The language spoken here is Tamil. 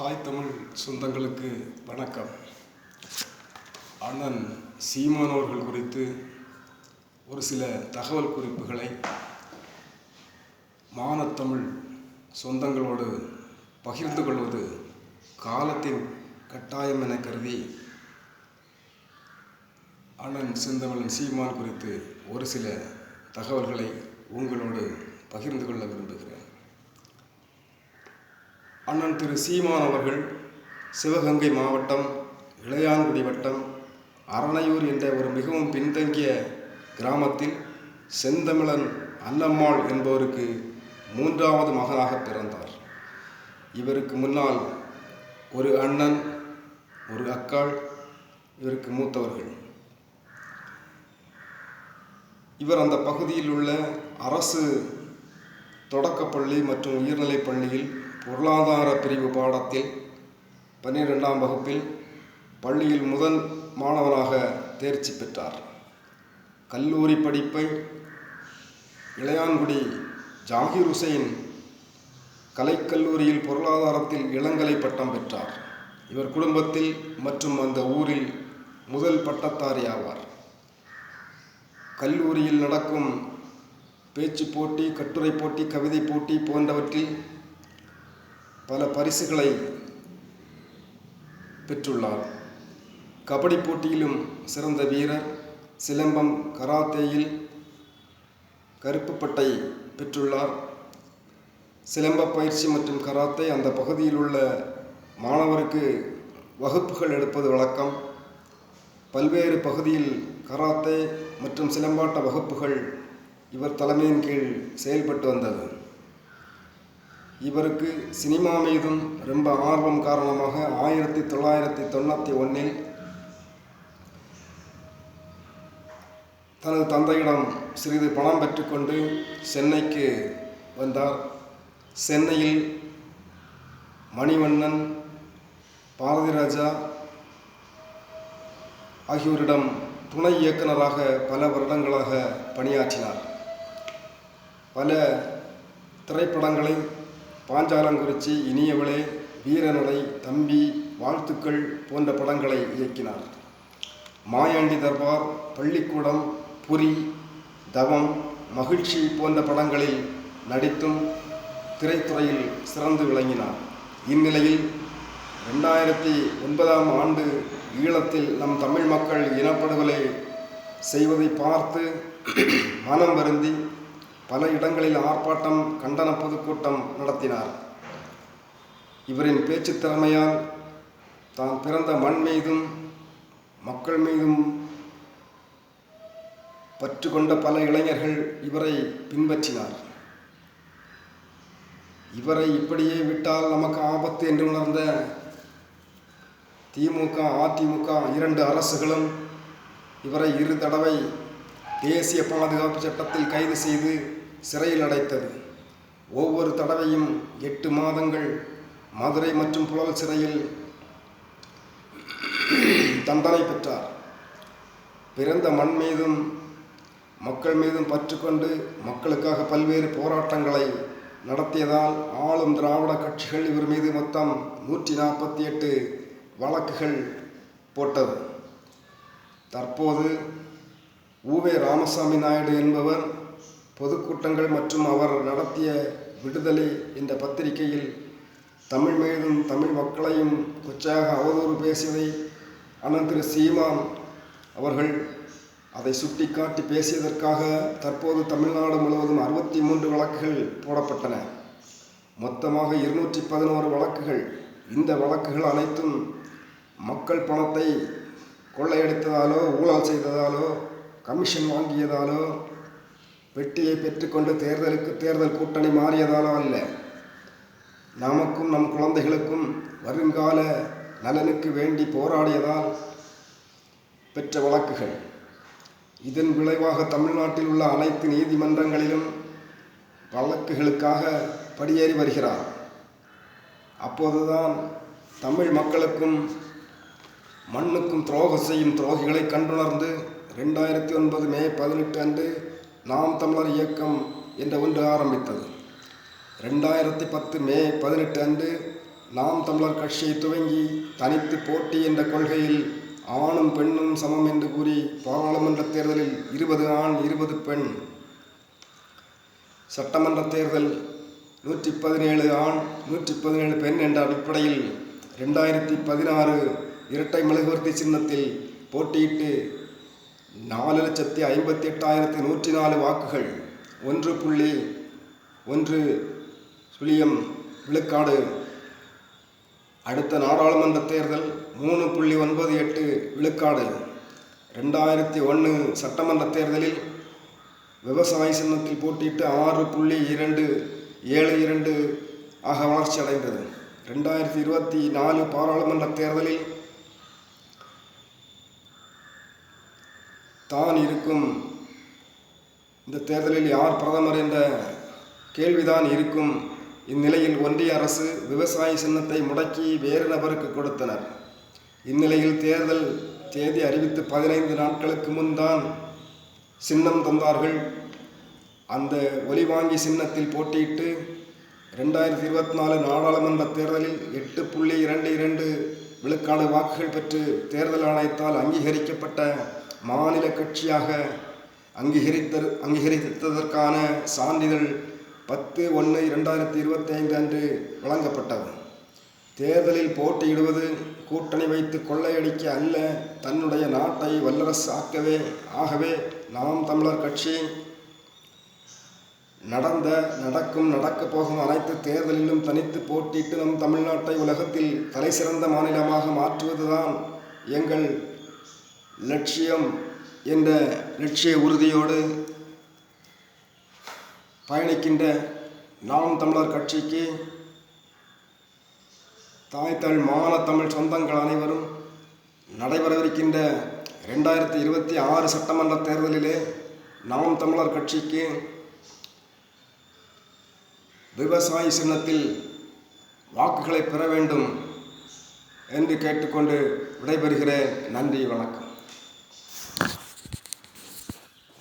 தாய் தமிழ் சொந்தங்களுக்கு வணக்கம். அண்ணன் சீமான் அவர்கள் குறித்து ஒரு சில தகவல் குறிப்புகளை மானத்தமிழ் சொந்தங்களோடு பகிர்ந்து கொள்வது காலத்தின் கட்டாயம் என கருதி அண்ணன் செந்தமிழன் சீமான் குறித்து ஒரு சில தகவல்களை உங்களோடு பகிர்ந்து கொள்ள விரும்புகிறேன். அண்ணன் திரு சீமான் அவர்கள் சிவகங்கை மாவட்டம் இளையான்குடி வட்டம் அரணையூர் என்ற ஒரு மிகவும் பின்தங்கிய கிராமத்தில் செந்தமிழன் அன்னம்மாள் என்பவருக்கு மூன்றாவது மகனாக பிறந்தார். இவருக்கு முன்னால் ஒரு அண்ணன் ஒரு அக்காள் இவருக்கு மூத்தவர்கள். இவர் அந்த பகுதியில் உள்ள அரசு தொடக்கப்பள்ளி மற்றும் உயர்நிலைப் பள்ளியில் பொருளாதார பிரிவு பாடத்தில் பன்னிரெண்டாம் வகுப்பில் பள்ளியில் முதல் மாணவனாக தேர்ச்சி பெற்றார். கல்லூரி படிப்பை இளையான்குடி ஜாகிர் ஹுசைன் கலைக்கல்லூரியில் பொருளாதாரத்தில் இளங்கலை பட்டம் பெற்றார். இவர் குடும்பத்தில் மற்றும் அந்த ஊரில் முதல் பட்டத்தாரி ஆவார். கல்லூரியில் நடக்கும் பேச்சு போட்டி கட்டுரை போட்டி கவிதை போட்டி போன்றவற்றில் பல பரிசுகளை பெற்றுள்ளார். கபடி போட்டியிலும் சிறந்த வீரர் சிலம்பம் கராத்தேயில் கருப்பு பட்டை பெற்றுள்ளார். சிலம்ப பயிற்சி மற்றும் கராத்தே அந்த பகுதியில் உள்ள மாணவருக்கு வகுப்புகள் எடுப்பது வழக்கம். பல்வேறு பகுதியில் கராத்தே மற்றும் சிலம்பாட்ட வகுப்புகள் இவர் தலைமையின் கீழ் செயல்பட்டு வந்தது. இவருக்கு சினிமா மீதும் ரொம்ப ஆர்வம் காரணமாக ஆயிரத்தி தொள்ளாயிரத்தி தொண்ணூற்றி ஒன்றில் தனது தந்தையிடம் சிறிது பணம் பெற்றுக்கொண்டு சென்னைக்கு வந்தார். சென்னையில் மணிவண்ணன் பாரதிராஜா ஆகியோரிடம் துணை இயக்குனராக பல வருடங்களாக பணியாற்றினார். பல திரைப்படங்களை பாஞ்சாலங்குறிச்சி இனியவளே வீரநடை தம்பி வாழ்த்துக்கள் போன்ற படங்களை இயக்கினார். மாயாண்டி தர்பார் பள்ளிக்கூடம் புரி தவம் மகிழ்ச்சி போன்ற படங்களில் நடித்தும் திரைத்துறையில் சிறந்து விளங்கினார். இந்நிலையில் ரெண்டாயிரத்தி ஒன்பதாம் ஆண்டு ஈழத்தில் நம் தமிழ் மக்கள் இனப்படுகொலை செய்வதை பார்த்து மனம் வருந்தி பல இடங்களில் ஆர்ப்பாட்டம் கண்டன பொதுக்கூட்டம் நடத்தினார். இவரின் பேச்சு திறமையால் தான் பிறந்த மண் மீதும் மக்கள் மீதும் பற்று கொண்ட பல இளைஞர்கள் இவரை பின்பற்றினார். இவரை இப்படியே விட்டால் நமக்கு ஆபத்து என்று உணர்ந்த திமுக அதிமுக இரண்டு அரசுகளும் இவரை இரு தடவை தேசிய பாதுகாப்பு சட்டத்தில் கைது செய்து சிறையில் அடைத்தது. ஒவ்வொரு தடவையும் எட்டு மாதங்கள் மதுரை மற்றும் புலவல் சிறையில் தண்டனை பெற்றார். பிறந்த மண் மீதும் மக்கள் மீதும் பற்றுக்கொண்டு மக்களுக்காக பல்வேறு போராட்டங்களை நடத்தியதால் ஆளும் திராவிட கட்சிகள் இவர் மீது மொத்தம் நூற்றி நாற்பத்தி எட்டு வழக்குகள் போட்டது. தற்போது ஊவே ராமசாமி நாயுடு என்பவர் பொதுக்கூட்டங்கள் மற்றும் அவர் நடத்திய விடுதலை என்ற பத்திரிகையில் தமிழ் மீதும் தமிழ் மக்களையும் கொச்சையாக அவதூறு பேசியதை அண்ணன் திரு சீமான் அவர்கள் அதை சுட்டிக்காட்டி பேசியதற்காக தற்போது தமிழ்நாடு முழுவதும் அறுபத்தி மூன்று வழக்குகள் போடப்பட்டன. மொத்தமாக இருநூற்றி பதினோரு வழக்குகள். இந்த வழக்குகள் அனைத்தும் மக்கள் பணத்தை கொள்ளையடித்ததாலோ ஊழல் செய்ததாலோ கமிஷன் வாங்கியதாலோ வெட்டியை பெற்றுக்கொண்டு தேர்தலுக்கு தேர்தல் கூட்டணி மாறியதாலோ அல்ல. நமக்கும் நம் குழந்தைகளுக்கும் வருங்கால நலனுக்கு வேண்டி போராடியதால் பெற்ற வழக்குகள். இதன் விளைவாக தமிழ்நாட்டில் உள்ள அனைத்து நீதிமன்றங்களிலும் வழக்குகளுக்காக படியேறி வருகிறார். அப்போதுதான் தமிழ் மக்களுக்கும் மண்ணுக்கும் துரோகம் செய்யும் துரோகிகளை கண்டுணர்ந்து ரெண்டாயிரத்தி ஒன்பது மே பதினெட்டு அன்று நாம் தமிழர் இயக்கம் என்ற ஒன்று ஆரம்பித்தது. ரெண்டாயிரத்தி பத்து மே பதினெட்டு அன்று நாம் தமிழர் கட்சியை துவங்கி தனித்து போட்டி என்ற கொள்கையில் ஆணும் பெண்ணும் சமம் என்று கூறி பாராளுமன்ற தேர்தலில் இருபது ஆண் இருபது பெண். சட்டமன்ற தேர்தல் நூற்றி பதினேழு ஆண் நூற்றி பதினேழு பெண் என்ற அடிப்படையில் ரெண்டாயிரத்தி பதினாறு இரட்டை மெழுகுவர்த்தி சின்னத்தில் போட்டியிட்டு நாலு லட்சத்தி ஐம்பத்தி எட்டாயிரத்தி நூற்றி நாலு வாக்குகள். ஒன்று புள்ளி ஒன்று சுழியம் விழுக்காடு. அடுத்த நாடாளுமன்ற தேர்தல் மூணு புள்ளி ஒன்பது எட்டு விழுக்காடு. ரெண்டாயிரத்தி ஒன்று சட்டமன்ற தேர்தலில் விவசாய சின்னத்தில் போட்டியிட்டு ஆறு புள்ளி இரண்டு ஏழு இரண்டு ஆக வளர்ச்சி அடைந்தது ரெண்டாயிரத்தி இருபத்தி நாலு பாராளுமன்ற தேர்தலில் தான் இருக்கும். இந்த தேர்தலில் யார் பிரதமர் என்ற கேள்விதான் இருக்கும். இந்நிலையில் ஒன்றிய அரசு விவசாய சின்னத்தை முடக்கி வேறு நபருக்கு கொடுத்தனர். இந்நிலையில் தேர்தல் தேதி அறிவித்து பதினைந்து நாட்களுக்கு முன் தான் சின்னம் தந்தார்கள். அந்த ஒலிவாங்கி சின்னத்தில் போட்டியிட்டு ரெண்டாயிரத்தி இருபத்தி நாலு நாடாளுமன்ற தேர்தலில் எட்டு புள்ளி இரண்டு இரண்டு விழுக்காடு வாக்குகள் பெற்று தேர்தல் ஆணையத்தால் அங்கீகரிக்கப்பட்ட மாநில கட்சியாக அங்கீகரித்த அங்கீகரித்ததற்கான சான்றிதழ் பத்து ஒன்று இரண்டாயிரத்தி இருபத்தி ஐந்து அன்று வழங்கப்பட்டது. தேர்தலில் போட்டியிடுவது கூட்டணி வைத்து கொள்ளையடிக்க அல்ல தன்னுடைய நாட்டை வல்லரசு ஆக்கவே ஆகவே நாம் தமிழர் கட்சி நடந்த நடக்கும் நடக்கப் போகும் அனைத்து தேர்தலிலும் தனித்து போட்டியிட்டு நம் தமிழ்நாட்டை உலகத்தில் தலைசிறந்த மாநிலமாக மாற்றுவதுதான் எங்கள் லட்சியம் என்ற லட்சிய உறுதியோடு பயணிக்கின்ற நாம் தமிழர் கட்சிக்கு தாய் தமிழ் மாநில தமிழ் சொந்தங்கள் அனைவரும் நடைபெறவிருக்கின்ற ரெண்டாயிரத்தி இருபத்தி ஆறு சட்டமன்ற தேர்தலிலே நாம் தமிழர் கட்சிக்கு விவசாயி சின்னத்தில் வாக்குகளை பெற வேண்டும் என்று கேட்டுக்கொண்டு விடைபெறுகிறேன். நன்றி வணக்கம்.